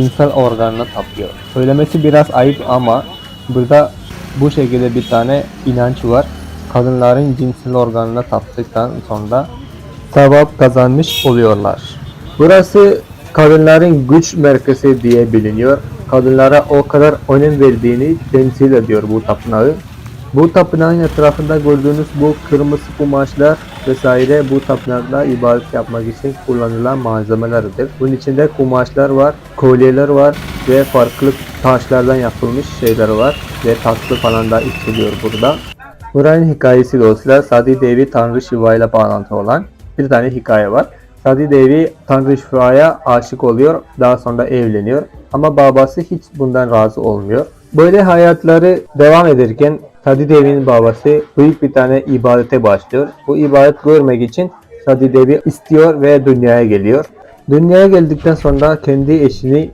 cinsel organına tapıyor. Söylemesi biraz ayıp ama burada bu şekilde bir tane inanç var. Kadınların cinsel organına taptıktan sonra sevap kazanmış oluyorlar. Burası kadınların güç merkezi diye biliniyor. Kadınlara o kadar önem verdiğini temsil ediyor bu tapınağı. Bu tapınağın etrafında gördüğünüz bu kırmızı kumaşlar vesaire bu tapınakta ibadet yapmak için kullanılan malzemelerdir. Bunun içinde kumaşlar var, kolyeler var ve farklı taşlardan yapılmış şeyler var ve tatlı falan da içiliyor burada. Buranın hikayesi dostlar Sadi Devi Tanrı Shiva ile bağlantı olan bir tane hikaye var. Sadi Devi Tanrı Shiva'ya aşık oluyor, daha sonra evleniyor ama babası hiç bundan razı olmuyor. Böyle hayatları devam ederken Sadi Devi'nin babası büyük bir tane ibadete başlıyor. Bu ibadet görmek için Sadi Devi istiyor ve dünyaya geliyor. Dünyaya geldikten sonra kendi eşini